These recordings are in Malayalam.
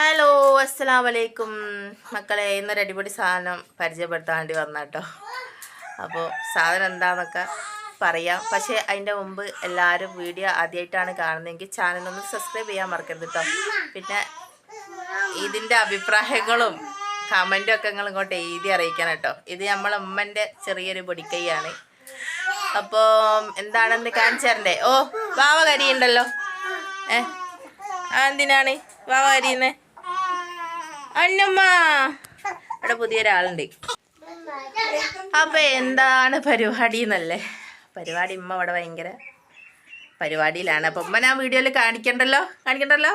ഹലോ അസ്സാം വലൈക്കും മക്കളെ ഇന്നൊരു അടിപൊളി സാധനം പരിചയപ്പെടുത്താൻ വേണ്ടി വന്ന കേട്ടോ അപ്പോൾ സാധനം എന്താണെന്നൊക്കെ പറയാം. പക്ഷേ അതിന്റെ മുമ്പ് എല്ലാവരും വീഡിയോ ആദ്യമായിട്ടാണ് കാണുന്നതെങ്കിൽ ചാനലൊന്ന് സബ്സ്ക്രൈബ് ചെയ്യാൻ മറക്കരുത് കേട്ടോ പിന്നെ ഇതിന്റെ അഭിപ്രായങ്ങളും കമന്റും ഒക്കെ നിങ്ങൾ ഇങ്ങോട്ട് എഴുതി അറിയിക്കണം കേട്ടോ ഇത് നമ്മളെ ഉമ്മന്റെ ചെറിയൊരു പൊടിക്കൈയാണ്. അപ്പോൾ എന്താണെന്ന് കാണിച്ചറിന്റെ ഓ വാവ കരിയുണ്ടല്ലോ. ഏ എന്തിനാണ് വാവ കരിയുന്നേ? അന്നമ്മ. ഇവിടെ പുതിയൊരാളുണ്ട്. അപ്പൊ എന്താണ് പരിപാടി എന്നല്ലേ പരിപാടി ഉമ്മ ഇവിടെ ഭയങ്കര പരിപാടിയിലാണ്. അപ്പൊ ഉമ്മ ഞാൻ വീഡിയോയിൽ കാണിക്കണ്ടല്ലോ? കാണിക്കണ്ടല്ലോ?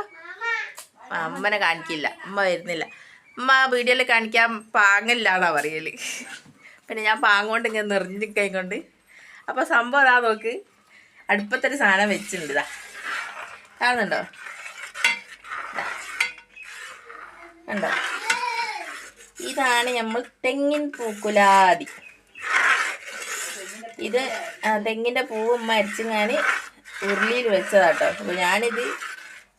അമ്മനെ കാണിക്കില്ല. ഉമ്മ വരുന്നില്ല. ഉമ്മ വീഡിയോയിൽ കാണിക്കാൻ പാങ്ങില്ല എന്നാ പറയൽ. പിന്നെ ഞാൻ പാങ്ങോണ്ട് ഇങ്ങനെ നിറഞ്ഞു കൊണ്ട് അപ്പൊ സംഭവം അതാ നോക്ക്. അടുപ്പത്തൊരു സാധനം വെച്ചിട്ടുണ്ട് ഇതാ. കാണുന്നുണ്ടോ ദാ. കണ്ടോ? ഇതാണ് നമ്മൾ തെങ്ങിൻ പൂക്കുലാതി. ഇത് തെങ്ങിന്റെ പൂവ് ഉമ്മ അരിച്ചിങ്ങാൻ ഉരുളിയിൽ വെച്ചതാട്ടോ. അപ്പോൾ ഞാനിത്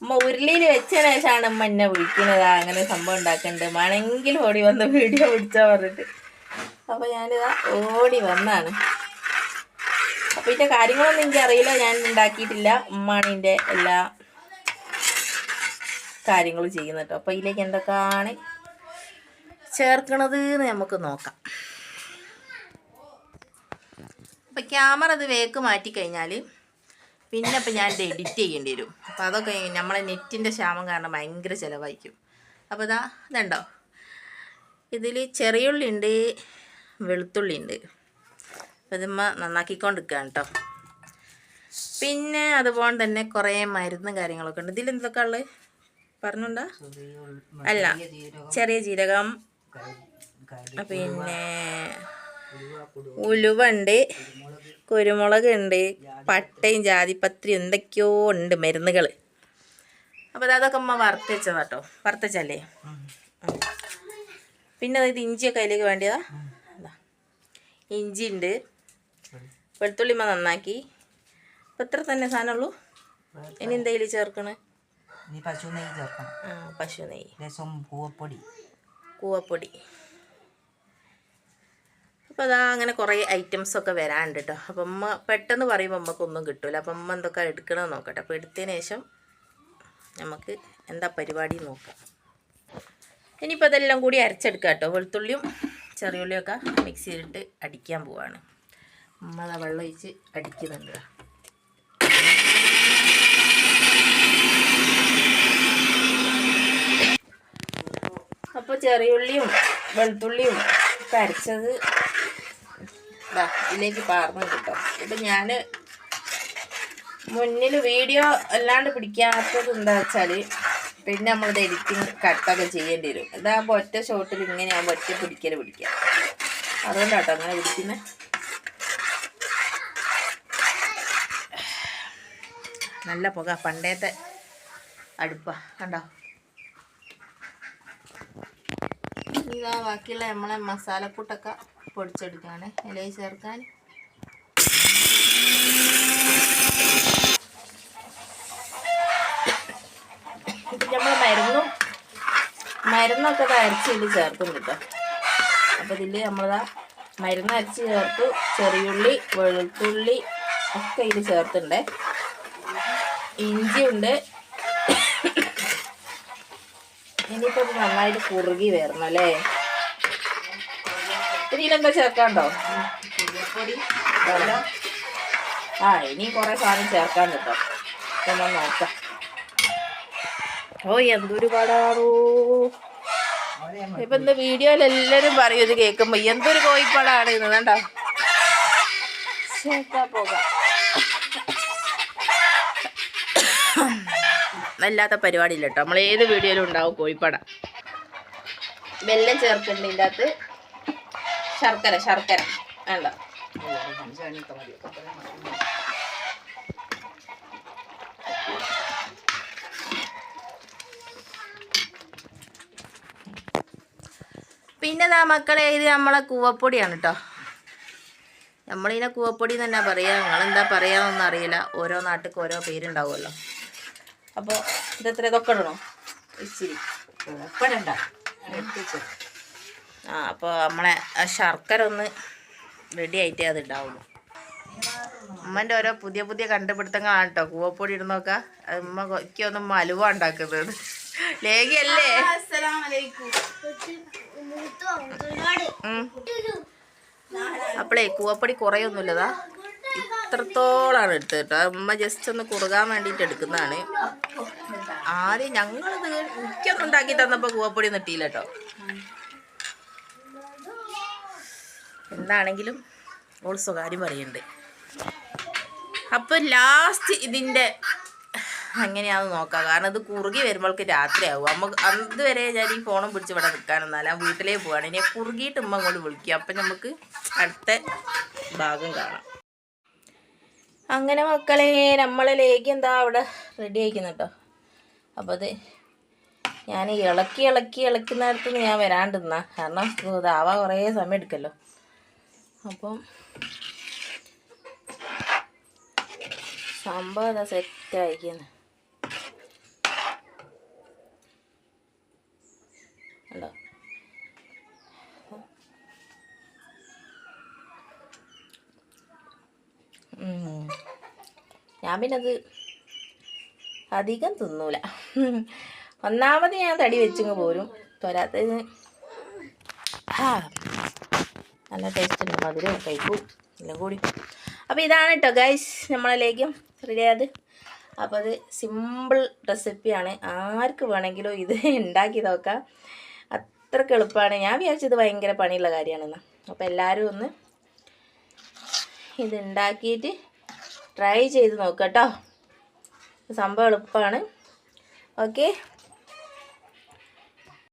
ഉമ്മ ഉരുളിയിൽ വെച്ചതിന് ശേഷമാണ് ഉമ്മ എന്നെ വിളിക്കുന്നത്. അങ്ങനെ സംഭവം ഉണ്ടാക്കുന്നുണ്ട് മണെങ്കിൽ ഓടി വന്ന് വീഡിയോ പിടിച്ചാ പറഞ്ഞിട്ട്. അപ്പോൾ ഞാനിതാ ഓടി വന്നാണ്. അപ്പോൾ ഇതിന്റെ കാര്യങ്ങളൊന്നും എനിക്ക് അറിയില്ല ഞാൻ ഉണ്ടാക്കിയിട്ടില്ല ഉമ്മാണ് ഇതിന്റെ എല്ലാ കാര്യങ്ങൾ ചെയ്യുന്നത് കേട്ടോ അപ്പോൾ ഇതിലേക്ക് എന്തൊക്കെയാണ് ചേർക്കണത് എന്ന് നമുക്ക് നോക്കാം. അപ്പം ക്യാമറ അത് വേക്ക് മാറ്റിക്കഴിഞ്ഞാൽ പിന്നെ ഇപ്പം ഞാൻ എഡിറ്റ് ചെയ്യേണ്ടി വരും. അപ്പം അതൊക്കെ നമ്മളെ നെറ്റിന്റെ ക്ഷാമം കാരണം ഭയങ്കര ചിലവായിരിക്കും. അപ്പോൾ ഇതാ ഇതുണ്ടോ? ഇതിൽ ചെറിയുള്ളി ഉണ്ട് വെളുത്തുള്ളി ഉണ്ട്. അപ്പം ഇതുമ്മ നന്നാക്കിക്കൊണ്ടിരിക്കുകയാണ് കേട്ടോ പിന്നെ അതുപോലെ തന്നെ കുറേ മരുന്നും കാര്യങ്ങളൊക്കെ ഉണ്ട്. ഇതിലെന്തൊക്കെ ഉള്ളത്? പറഞ്ഞുണ്ടാ? അല്ല ചെറിയ ജീരകം. പിന്നെ ഉലുവുണ്ട് കുരുമുളക്. ഉണ്ട് പട്ടയും ജാതിപത്രി എന്തൊക്കെയോ ഉണ്ട് മരുന്നുകൾ അപ്പോൾ അതൊക്കെ അമ്മ വറുത്ത് വെച്ചതാ കേട്ടോ വറുത്തച്ചല്ലേ പിന്നെ അതായത് ഇഞ്ചിയൊക്കെ അതിലേക്ക് വേണ്ടിയതാ? ഇഞ്ചി ഉണ്ട് വെളുത്തുള്ളിമ്മ നന്നാക്കി. അപ്പം ഇത്ര തന്നെ സാധനമുള്ളൂ ഇനി എന്തെങ്കിലും ചേർക്കണേ? ഇനി പശു നെയ്യ് ചേർക്കണം ആ പശു നെയ്യ് രസം കൂവപ്പൊടി കൂവപ്പൊടി അപ്പോൾ അതാ അങ്ങനെ കുറേ ഐറ്റംസ് ഒക്കെ വരാനുണ്ട് കേട്ടോ അപ്പം അമ്മ പെട്ടെന്ന് പറയുമ്പോൾ അമ്മക്കൊന്നും കിട്ടില്ല അപ്പം അമ്മ എന്തൊക്കെ എടുക്കണമെന്ന് നോക്കട്ടെ. അപ്പോൾ എടുത്തതിന് ശേഷം നമുക്ക് എന്താ പരിപാടി നോക്കാം. ഇനിയിപ്പോൾ അതെല്ലാം കൂടി അരച്ചെടുക്കാം കേട്ടോ വെളുത്തുള്ളിയും ചെറിയുള്ളിയും ഒക്കെ മിക്സിയിലിട്ട് അടിക്കാൻ പോവാണ്. അമ്മ അതാ വെള്ളം ഒഴിച്ച് അടിക്കുന്നുണ്ട് അപ്പോൾ ചെറിയുള്ളിയും വെളുത്തുള്ളിയും ഒക്കെ അരച്ചത് ഇതാ ഇതിലേക്ക് പാർന്ന് കിട്ടും ഇപ്പം ഞാൻ മുന്നിൽ വീഡിയോ അല്ലാണ്ട് പിടിക്കാത്തത് എന്താ വെച്ചാൽ പിന്നെ നമ്മളത് എഡിറ്റിങ് കട്ടൊക്കെ ചെയ്യേണ്ടി വരും. ഇതാകുമ്പോൾ ഒറ്റ ഷോട്ടിൽ ഇങ്ങനെ ആകുമ്പോൾ ഒറ്റ പിടിക്കൽ പിടിക്കാം. അതുകൊണ്ടാട്ടോ അങ്ങനെ പിടിക്കുന്നത് നല്ല പുക പണ്ടേത്തെ അടുപ്പ. കണ്ടോ? ഇതാ ബാക്കിയുള്ള നമ്മളെ മസാലക്കൂട്ടൊക്കെ പൊടിച്ചെടുക്കുകയാണ്. ഇലയിൽ ചേർക്കാൻ. നമ്മൾ മരുന്നും മരുന്നൊക്കെ അരച്ച് ഇതിൽ ചേർക്കും കേട്ടോ. അപ്പോൾ ഇതിൽ നമ്മളിതാ മരുന്ന് അരച്ച് ചേർത്ത് ചെറിയുള്ളി വെളുത്തുള്ളി ഒക്കെ ഇതിൽ ചേർത്തുണ്ടേ ഇഞ്ചിയുണ്ട് ഇനിയിപ്പോൾ ഇത് നന്നായിട്ട് കുറുകി വരണം അല്ലേ? ഇതിലെന്താ ചേർക്കാണ്ടോ? ആ ഇനി കുറെ സാധനം ചേർക്കാൻ കേട്ടോ. നമ്മൾ നോക്കാം. ഓ എന്തൊരു പാടാണോ ഇപ്പൊ ഇന്ന് വീഡിയോയിൽ എല്ലാരും പറയും ഇത് കേൾക്കുമ്പോ എന്തൊരു കോഴിപ്പാടാണ് ഇന്ന് കണ്ടോ? പോകാം. അല്ലാത്ത പരിപാടിയില്ല കേട്ടോ നമ്മൾ ഏത് വീഡിയോയിലും ഉണ്ടാവും കോഴിപ്പട. വെല്ലം ചേർക്കുന്നുണ്ട് ഇതിന്റെ അകത്ത് ശർക്കര ശർക്കര. വേണ്ട. പിന്നെ ദാ മക്കളെ ഇത് നമ്മളെ കൂവപ്പൊടിയാണ് കേട്ടോ നമ്മളിതിനെ കൂവപ്പൊടി എന്ന് തന്നെ പറയുക നിങ്ങളെന്താ പറയാന്നൊന്നും അറിയില്ല. ഓരോ നാട്ടിലേക്ക് ഓരോ പേരുണ്ടാവുമല്ലോ. അപ്പോൾ ഇതെത്ര ഇതൊക്കെ ഇടണോ? ഇച്ചിരി. ആ അപ്പോൾ നമ്മളെ ശർക്കര ഒന്ന് റെഡി ആയിട്ടേ അത് ഉണ്ടാവുള്ളൂ ഉമ്മന്റെ ഓരോ പുതിയ പുതിയ കണ്ടുപിടുത്തങ്ങളാണ് കേട്ടോ കൂവപ്പൊടി ഇടുന്നൊക്കെ ഉമ്മ കൊക്കൊന്നും മലുവ ഉണ്ടാക്കുന്നത്. ലേഖയല്ലേ. അപ്പളേ കൂവപ്പൊടി കുറയൊന്നുമില്ലതാ? ഇത്രത്തോളാണ് എടുത്തത് കേട്ടോ അമ്മ ജസ്റ്റ് ഒന്ന് കുറുകാൻ വേണ്ടിയിട്ട് എടുക്കുന്നതാണ്. ആദ്യം ഞങ്ങളിത് എനിക്കൊന്നും ഉണ്ടാക്കി തന്നപ്പോൾ കൂവപ്പൊടി നിട്ടിയില്ല കേട്ടോ എന്താണെങ്കിലും ഓൾ സ്വകാര്യം പറയുന്നുണ്ട് അപ്പം ലാസ്റ്റ് ഇതിന്റെ അങ്ങനെയാണെന്ന് നോക്കാം. കാരണം ഇത് കുറുകി വരുമ്പോൾക്ക് രാത്രിയാവും. അമ്മ അതുവരെ ഞാൻ ഈ ഫോണും പിടിച്ച് ഇവിടെ നിൽക്കാനൊന്നല്ല വീട്ടിലേ പോവാണ്. ഇനി കുറുകിയിട്ട് ഉമ്മ അങ്ങോട്ട് വിളിക്കുക അപ്പം നമുക്ക് അടുത്ത ഭാഗം കാണാം. അങ്ങനെ മക്കളെ നമ്മളെ ലേക്ക് എന്താ അവിടെ റെഡി ആയിക്കുന്നു കേട്ടോ അപ്പോൾ അത് ഞാൻ ഇളക്കി ഇളക്കി ഇളക്കുന്നിടത്ത് നിന്ന് ഞാൻ വരാണ്ടിരുന്ന കാരണം ഇതാവാ കുറേ സമയം എടുക്കല്ലോ. അപ്പം സംഭവം സെറ്റ് ആയിക്കുന്നു ഉം. ഞാൻ പിന്നെ അത് അധികം തിന്നൂല. ഒന്നാമത് ഞാൻ തടി വെച്ചിങ്ങ് പോരും. പോരാത്തത് ആ നല്ല ടേസ്റ്റ് ഉണ്ട്. മധുരം കഴിക്കും. എല്ലാം കൂടി. അപ്പോൾ ഇതാണ് കേട്ടോ ഗൈസ് നമ്മളിലേക്ക് റെഡി ആയത്. അപ്പോൾ അത് സിമ്പിൾ റെസിപ്പിയാണ് ആർക്ക് വേണമെങ്കിലും ഇത് ഉണ്ടാക്കി നോക്കാം. അത്രയ്ക്ക് എളുപ്പമാണ് ഞാൻ വിചാരിച്ചത് ഭയങ്കര പണിയുള്ള കാര്യമാണെന്ന്. അപ്പോൾ എല്ലാവരും ഒന്ന് ഇത് ഉണ്ടാക്കിയിട്ട് ട്രൈ ചെയ്ത് നോക്കാം കേട്ടോ. സംഭവം എളുപ്പമാണ് ഓക്കെ